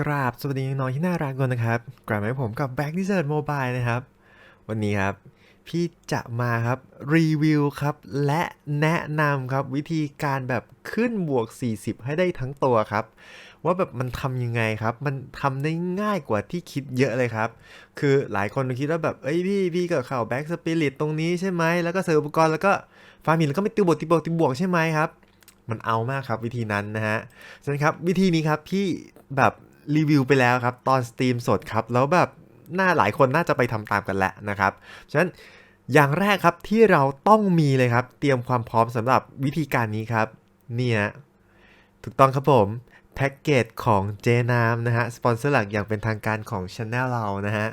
กราบสวัสดีน้องๆที่น่ารักกันนะครับ กลับมาให้ผมกับ Back Desert Mobile นะครับ วันนี้ครับ พี่จะมาครับ รีวิวครับ และแนะนำครับวิธีการแบบขึ้นบวก 40 ให้ได้ทั้งตัวครับ ว่าแบบมันทำยังไงครับ มันทำได้ง่ายกว่าที่คิดเยอะเลยครับ คือหลายคนคิดว่าแบบ เอ้ยพี่พี่ก็เข้า Back Spirit ตรงนี้ใช่ไหมแล้วก็เสิร์ฟอุปกรณ์แล้วก็ฟาร์มินแล้วก็ไม่ติวบวกติวบวกติวบวกใช่ไหมครับมันเอามากครับวิธีนั้นนะฮะฉะนั้นครับวิธีนี้ครับพี่แบบ รีวิวไปแล้วครับ ตอนสตรีมสดครับ แล้วแบบน่าหลายคนน่าจะไปทำตามกันแหล้วนะครับ ฉะนั้นอย่างแรกครับที่เราต้องมีเลยครับ เตรียมความพร้อมสำหรับวิธีการนี้ครับ เนี่ยถูกต้องครับผมแพ็กเกจของเจนามนะฮะ สปอนเซอร์หลักอย่างเป็นทางการของช anel เรานะฮะ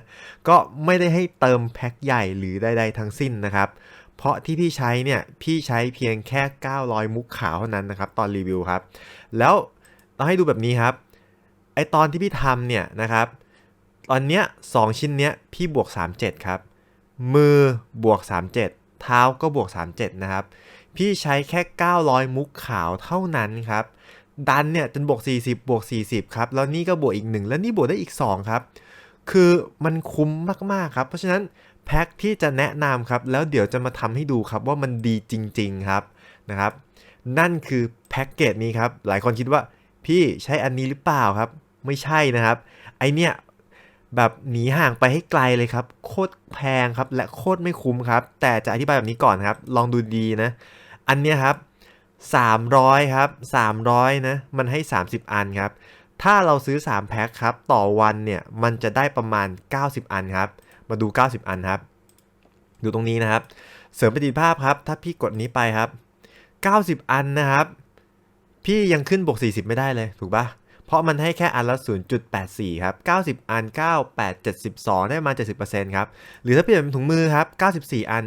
ก็ไม่ได้ให้เติมแพ็กใหญ่หรือใด ๆ ทั้งสิ้นนะครับ เพราะที่พี่ใช้เนี่ย พี่ใช้เพียงแค่ 900 มุกขาวเท่านั้นนะครับ ตอนรีวิวครับ แล้วเราให้ดูแบบนี้ครับ ไอตอนที่พี่ทำเนี่ยนะครับ ตอนเนี้ย2ชิ้นเนี้ยพี่บวก 37 ครับ มือบวก 37 เท้าก็บวก 37 นะครับ พี่ใช้แค่ 900 มุกขาวเท่านั้นครับ ดันเนี่ยจนบวก 40 บวก 40 ครับ แล้วนี่ก็บวกอีก 1 แล้วนี่บวกได้อีก 2 ครับ คือมันคุ้มมาก ๆ ครับ เพราะฉะนั้นแพ็คที่จะแนะนำครับ แล้วเดี๋ยวจะมาทำให้ดูครับว่ามันดีจริง ๆ ครับนะครับ นั่นคือแพ็กเกจนี้ครับ หลายคนคิดว่า พี่ใช้อันนี้หรือเปล่าครับ ไม่ใช่นะครับ ไอเนี้ยแบบหนีห่างไปให้ไกลเลยครับ โคตรแพงครับ และโคตรไม่คุ้มครับ แต่จะอธิบายแบบนี้ก่อนครับ ลองดูดีนะ อันเนี้ยครับ 300 ครับ 300 นะ มันให้ 30 อันครับ ถ้าเราซื้อ 3 แพ็คครับ ต่อวันเนี่ย มันจะได้ประมาณ 90 อันครับ มาดู 90 อันครับ ดูตรงนี้นะครับ เสริมประสิทธิภาพครับ ถ้าพี่กดนี้ไปครับ 90 อันนะครับ พี่ยังขึ้นบวก 40 ไม่ได้เลยถูกปะเพราะมันให้แค่อันละ 0.84 ครับ 90 อัน 98 72 ได้ประมาณ70%ครับ หรือถ้าเปลี่ยนเป็นถุงมือครับ 94 อัน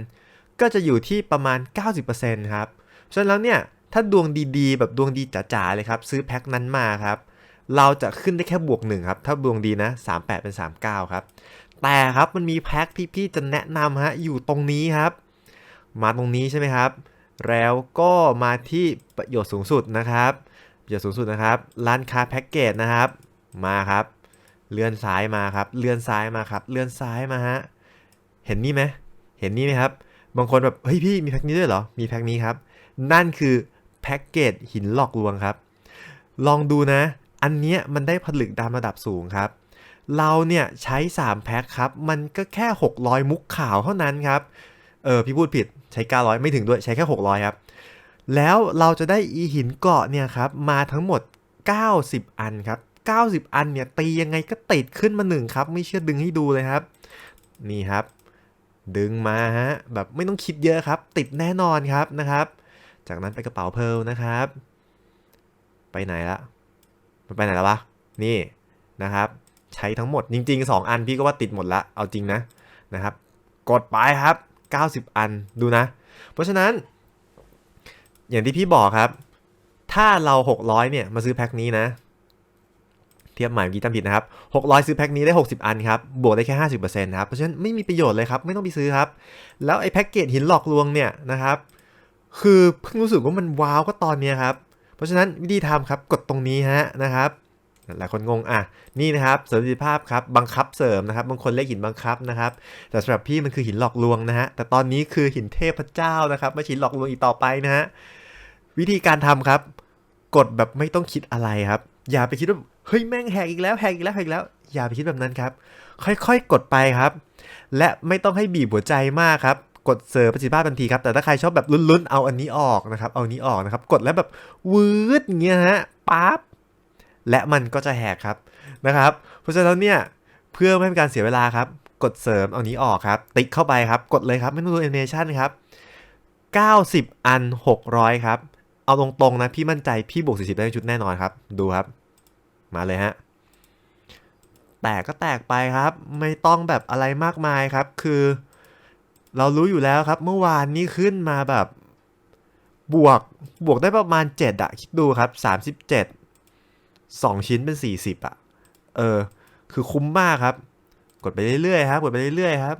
ก็จะอยู่ที่ประมาณ 90%ครับ ฉะนั้นแล้วเนี่ย ถ้าดวงดีๆ แบบดวงดีจ๋าๆ เลยครับ ซื้อแพ็คนั้นมาครับ เราจะขึ้นได้แค่บวกหนึ่งครับ ถ้าดวงดีนะ 38 เป็น 39 ครับ แต่ครับมันมีแพ็คที่พี่จะแนะนำฮะ อยู่ตรงนี้ครับ มาตรงนี้ใช่ไหมครับ แล้วก็มาที่ประโยชน์สูงสุดนะครับประโยชน์สูงสุดนะครับ ร้านค้าแพ็กเกจนะครับ มาครับ เลื่อนซ้ายมาครับ เลื่อนซ้ายมาครับ เลื่อนซ้ายมาฮะ เห็นนี่ไหมเห็นนี่ไหมครับ บางคนแบบ เฮ้ยพี่มีแพ็คนี้ด้วยเหรอ มีแพ็คนี้ครับ นั่นคือแพ็กเกจหินหลอกลวงครับ ลองดูนะ อันเนี้ยมันได้ผลึกดำระดับสูงครับ เราเนี่ยใช้ 3 แพ็คครับ มันก็แค่ 600 มุกข่าวเท่านั้นครับ เออพี่พูดผิดใช้ 900 ไม่ถึงด้วยใช้แค่ 600 ครับ แล้วเราจะได้อีหินเกาะเนี่ยครับมาทั้งหมด 90 อันครับ 90 อันเนี่ยตียังไงก็ติดขึ้นมาหนึ่งครับ ไม่เชื่อดึงให้ดูเลยครับ นี่ครับ ดึงมาฮะแบบไม่ต้องคิดเยอะครับ ติดแน่นอนครับนะครับ จากนั้นไปกระเป๋าเพร์ลนะครับ ไปไหนละมันไปไหนแล้ววะนี่นะครับ ใช้ทั้งหมดจริง ๆ 2 อันพี่ก็ว่าติดหมดละเอาจริงนะนะครับ กดไปครับ 90 อันดูนะ เพราะฉะนั้น อย่างที่พี่บอกครับ ถ้าเรา 600 เนี่ย มาซื้อแพ็คนี้นะ เทียบหมายเมื่อกี้จำผิดนะครับ 600 ซื้อแพ็คนี้ได้ 60 อันครับ บวกได้แค่ 50%ครับ เพราะฉะนั้นไม่มีประโยชน์เลยครับ ไม่ต้องไปซื้อครับ แล้วไอ้แพ็กเกจหินหลอกลวงเนี่ยนะครับ คือเพิ่งรู้สึกว่ามันว้าวก็ตอนนี้ครับ เพราะฉะนั้นวิธีทำครับ กดตรงนี้ฮะนะครับ หลายคนงงอะนี่นะครับเสริมประสิทธิภาพครับบังคับเสริมนะครับบางคนเรียกหินบังคับนะครับแต่สำหรับพี่มันคือหินหลอกลวงนะฮะแต่ตอนนี้คือหินเทพเจ้านะครับไม่ใช่หินหลอกลวงอีกต่อไปนะฮะวิธีการทำครับ กดแบบไม่ต้องคิดอะไรครับ อย่าไปคิดว่าเฮ้ยแม่งแหกอีกแล้วแหกอีกแล้วแหกอีกแล้ว อย่าไปคิดแบบนั้นครับ ค่อยๆ กดไปครับ และไม่ต้องให้บีบหัวใจมากครับกดเสริมประสิทธิภาพทันทีครับ แต่ถ้าใครชอบแบบลุ้นๆ เอาอันนี้ออกนะครับ เอาอันนี้ออกนะครับ กดแล้วแบบวืดเงี้ยฮะปั๊บ และมันก็จะแหกครับนะครับ เพราะฉะนั้นเนี่ยเพื่อไม่ให้เป็นการเสียเวลาครับ กดเสริมเอานี้ออกครับ ติ๊กเข้าไปครับ กดเลยครับไม่ต้องดูแอนิเมชันครับ 90 อัน 600 ครับ เอาตรงๆนะ พี่มั่นใจพี่บวก 40 ได้ชุดแน่นอนครับ ดูครับ มาเลยฮะ แตกก็แตกไปครับ ไม่ต้องแบบอะไรมากมายครับ คือ เรารู้อยู่แล้วครับ เมื่อวานนี้ขึ้นมาแบบ บวกบวกได้ประมาณ 7อะคิดดูครับ 37 2 ชิ้นเป็น 40 อะ เออ คือคุ้มมากครับ กดไปเรื่อยๆครับ กดไปเรื่อยๆครับ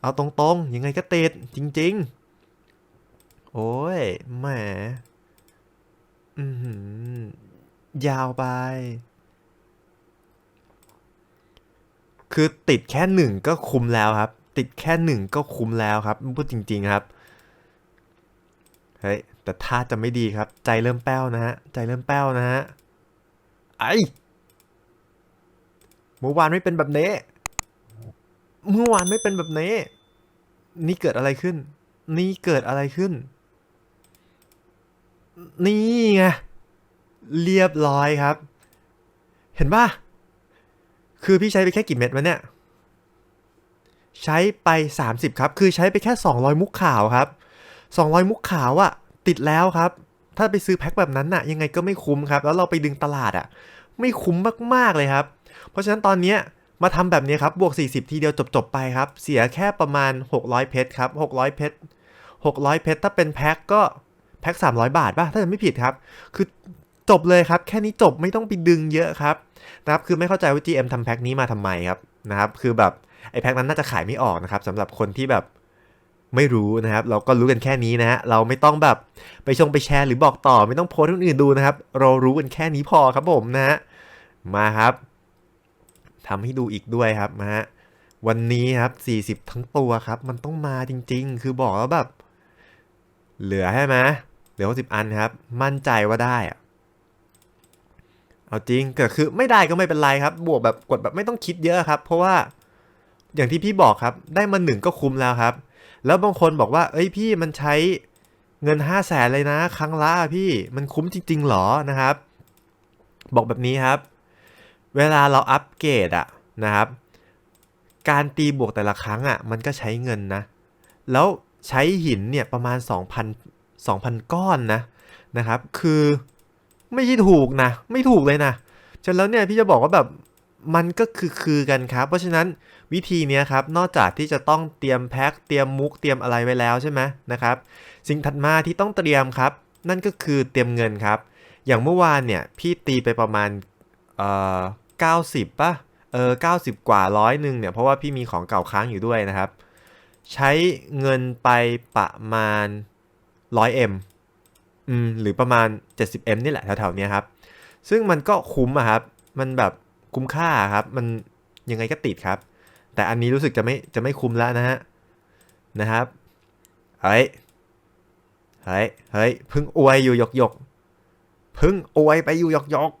เอาตรงๆ ยังไงก็ติดจริง ๆ โอ้ย แหม อือหือยาวไป คือติดแค่หนึ่งก็คุ้มแล้วครับ ติดแค่หนึ่งก็คุ้มแล้วครับ พูดจริง ๆครับ เฮ้ย แต่ท่าจะไม่ดีครับ ใจเริ่มแป้วนะฮะ ใจเริ่มแป้วนะฮะ ไอเมื่อวานไม่เป็นแบบนี้เมื่อวานไม่เป็นแบบนี้ นี่เกิดอะไรขึ้น นี่เกิดอะไรขึ้น นี่ไง เรียบร้อยครับ เห็นป่ะ คือพี่ใช้ไปแค่กี่เม็ดวะเนี่ย ใช้ไป 30 ครับ คือใช้ไปแค่ 200 มุกขาวครับ 200 มุกขาวอะติดแล้วครับ ถ้าไปซื้อแพ็คแบบนั้นน่ะยังไงก็ไม่คุ้มครับ แล้วเราไปดึงตลาดอะไม่คุ้มมากๆเลยครับ เพราะฉะนั้นตอนเนี้ยมาทำแบบนี้ครับ บวก 40 ทีเดียวจบ ๆ ไปครับ เสียแค่ประมาณ 600 เพชรครับ 600 เพชร 600 เพชร ถ้าเป็นแพ็คก็แพ็ค 300 บาทป่ะ ถ้าจะไม่ผิดครับ คือจบเลยครับ แค่นี้จบไม่ต้องไปดึงเยอะครับนะครับ คือไม่เข้าใจว่า GM ทำแพ็คนี้มาทำไมครับนะครับ คือแบบไอ้แพ็คนั้นน่าจะขายไม่ออกนะครับสำหรับคนที่แบบ ไม่รู้นะครับ เราก็รู้กันแค่นี้นะฮะเราไม่ต้องแบบไปชงไปแชร์หรือบอกต่อไม่ต้องโพสต์ให้คนอื่นดูนะครับ เรารู้กันแค่นี้พอครับผมนะฮะมาครับทำให้ดูอีกด้วยครับมาฮะวันนี้ครับ 40 ทั้งตัวครับ มันต้องมาจริง ๆ คือบอกแล้วแบบ เหลือใช่ไหมเหลือ60อันครับ มั่นใจว่าได้อะเอาจริงก็คือไม่ได้ก็ไม่เป็นไรครับ บวกแบบกดแบบไม่ต้องคิดเยอะครับ เพราะว่าอย่างที่พี่บอกครับ ได้มาหนึ่งก็คุ้มแล้วครับ แล้วบางคนบอกว่า เอ้ยพี่มันใช้เงิน 5 0 0แสนเลยนะ ครั้งละพี่มันคุ้มจริง ๆหรอนะครับ บอกแบบนี้ครับ เวลาเราอัปเกรดอะนะครับ การตีบวกแต่ละครั้งอะมันก็ใช้เงินนะ แล้วใช้หินเนี่ยประมาณ 2,000 2,000 ก้อนนะนะครับ คือไม่ใช่ถูกนะ ไม่ถูกเลยนะฉะนั้นแล้วเนี่ยพี่จะบอกว่าแบบมันก็คือคือกันครับ เพราะฉะนั้น วิธีนี้ครับนอกจากที่จะต้องเตรียมแพ็คเตรียมมุกเตรียมอะไรไว้แล้วใช่ไหมนะครับสิ่งถัดมาที่ต้องเตรียมครับ นั่นก็คือเตรียมเงินครับ อย่างเมื่อวานเนี่ยพี่ตีไปประมาณเอ่อ90ป่ะเออ90กว่าร้อยหนึ่งเนี่ยเพราะว่าพี่มีของเก่าค้างอยู่ด้วยนะครับ ใช้เงินไปประมาณ 100M อืมหรือประมาณ 70M นี่แหละแถวๆนี้ครับ ซึ่งมันก็คุ้มอะครับ มันแบบคุ้มค่าครับ มันยังไงก็ติดครับ แต่อันนี้รู้สึกจะไม่จะไม่คุ้มแล้วนะฮะนะครับเฮ้ยเฮ้ยเฮ้ยพึ่งอวยอยู่หยกหยกพึ่งอวยไปอยู่หยกหยก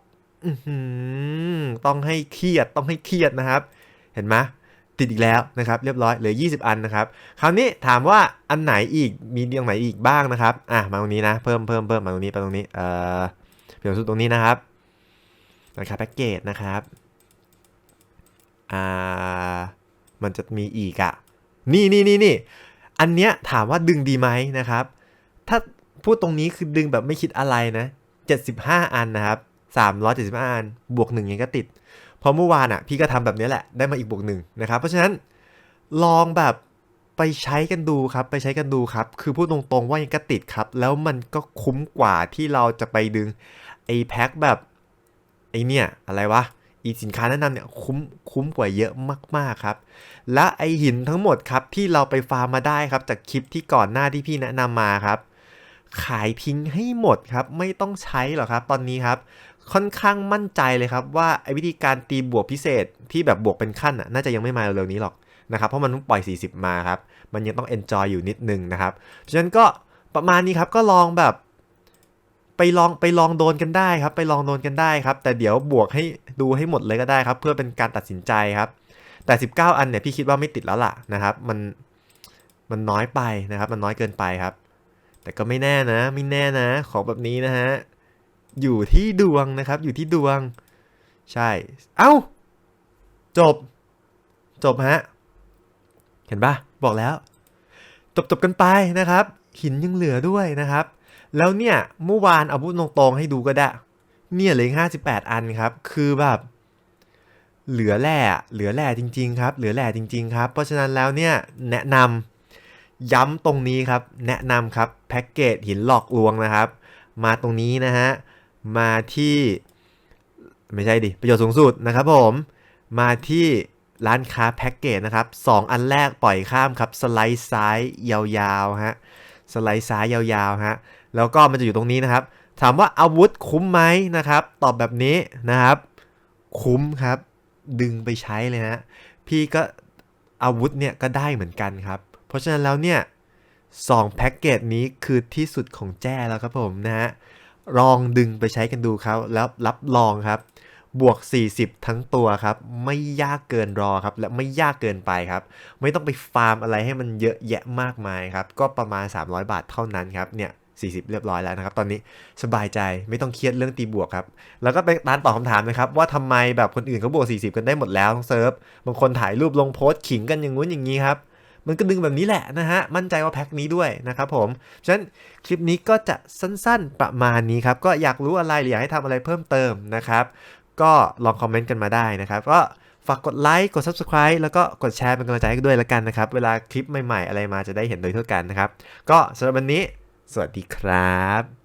ต้องให้เครียดต้องให้เครียดนะครับ เห็นไหมติดอีกแล้วนะครับเรียบร้อยเหลือ 20 อันนะครับ คราวนี้ถามว่าอันไหนอีกมีตรงไหนอีกบ้างนะครับอะมาตรงนี้นะเพิ่มเพิ่มเพิ่มมาตรงนี้ไปตรงนี้เอ่อเปลี่ยนสุดตรงนี้นะครับนะครับแพ็กเกจนะครับอ่า มันจะมีอีกอะนี่นี่นี่นี่อันเนี้ยถามว่าดึงดีไหมนะครับ ถ้าพูดตรงนี้คือดึงแบบไม่คิดอะไรนะ 75 อันนะครับ375 อัน บวกหนึ่งยังก็ติด เพราะเมื่อวานอะ พี่ก็ทำแบบนี้แหละ ได้มาอีกบวกหนึ่งนะครับ เพราะฉะนั้นลองแบบไปใช้กันดูครับ ไปใช้กันดูครับ คือพูดตรงๆว่ายังก็ติดครับ แล้วมันก็คุ้มกว่าที่เราจะไปดึงไอ้แพ็คแบบไอ้เนี่ยอะไรวะ อีสินค้าแนะนำเนี่ยคุ้มคุ้มกว่าเยอะมากๆครับ และไอหินทั้งหมดครับที่เราไปฟาร์มมาได้ครับจากคลิปที่ก่อนหน้าที่พี่แนะนำมาครับ ขายทิ้งให้หมดครับไม่ต้องใช้หรอกครับ ตอนนี้ครับค่อนข้างมั่นใจเลยครับว่าไอวิธีการตีบวกพิเศษที่แบบบวกเป็นขั้นอะน่าจะยังไม่มาเร็วๆนี้หรอกนะครับเพราะมันเพิ่งปล่อย 40 มาครับ มันยังต้อง enjoy อยู่นิดนึงนะครับฉะนั้นก็ประมาณนี้ครับก็ลองแบบ ไปลองไปลองโดนกันได้ครับ ไปลองโดนกันได้ครับ แต่เดี๋ยวบวกให้ดูให้หมดเลยก็ได้ครับ เพื่อเป็นการตัดสินใจครับ แต่ 19 อันเนี่ยพี่คิดว่าไม่ติดแล้วล่ะนะครับ มันมันน้อยไปนะครับ มันน้อยเกินไปครับ แต่ก็ไม่แน่นะไม่แน่นะ ของแบบนี้นะฮะอยู่ที่ดวงนะครับ อยู่ที่ดวง ใช่ เอ้า จบ จบฮะ เห็นปะบอกแล้ว จบจบกันไปนะครับ หินยังเหลือด้วยนะครับ แล้วเนี่ยเมื่อวานเอาพูดตรงๆให้ดูก็ได้ เนี่ยเหลือห้าสิบแปดอันครับ คือแบบ เหลือแร่อะเหลือแร่จริง ๆ ครับ เหลือแร่จริง ๆ ครับ เพราะฉะนั้นแล้วเนี่ยแนะนำย้ำตรงนี้ครับ แนะนำครับแพ็กเกจหินหลอกลวงนะครับ มาตรงนี้นะฮะมาที่ไม่ใช่ดิประโยชน์สูงสุดนะครับผมมาที่ร้านค้าแพ็กเกจนะครับ 2 อันแรกปล่อยข้ามครับ สไลด์ซ้ายยาวๆฮะสไลด์ซ้ายยาวๆฮะ แล้วก็มันจะอยู่ตรงนี้นะครับ ถามว่าอาวุธคุ้มไหมนะครับ ตอบแบบนี้นะครับ คุ้มครับ ดึงไปใช้เลยฮะพี่ก็อาวุธเนี่ยก็ได้เหมือนกันครับ เพราะฉะนั้นแล้วเนี่ยสองแพ็กเกจนี้คือที่สุดของแจ้แล้วครับผมนะฮะลองดึงไปใช้กันดูครับ แล้วรับรองครับ บวก 40 ทั้งตัวครับ ไม่ยากเกินรอครับ และไม่ยากเกินไปครับ ไม่ต้องไปฟาร์มอะไรให้มันเยอะแยะมากมายครับ ก็ประมาณ 300 บาทเท่านั้นครับเนี่ย 40 เรียบร้อยแล้วนะครับ ตอนนี้สบายใจไม่ต้องเครียดเรื่องตีบวกครับ แล้วก็ไปตานตอบคำถามนะครับ ว่าทำไมแบบคนอื่นเขาบวก 40 กันได้หมดแล้วทั้งเซิร์ฟบางคนถ่ายรูปลงโพสต์ขิงกันอย่างงู้นอย่างนี้ครับ มันก็ดึงแบบนี้แหละนะฮะ มั่นใจว่าแพ็คนี้ด้วยนะครับผมฉะนั้นคลิปนี้ก็จะสั้นๆประมาณนี้ครับก็อยากรู้อะไรหรืออยากให้ทำอะไรเพิ่มเติมนะครับก็ลองคอมเมนต์กันมาได้นะครับก็ฝากกดไลค์ กด Subscribe แล้วก็กดแชร์เป็นกำลังใจให้ด้วยละกันนะครับ เวลาคลิปใหม่ๆ อะไรมาจะได้เห็นโดยทั่วกันนะครับ ก็สำหรับวันนี้ สวัสดีครับ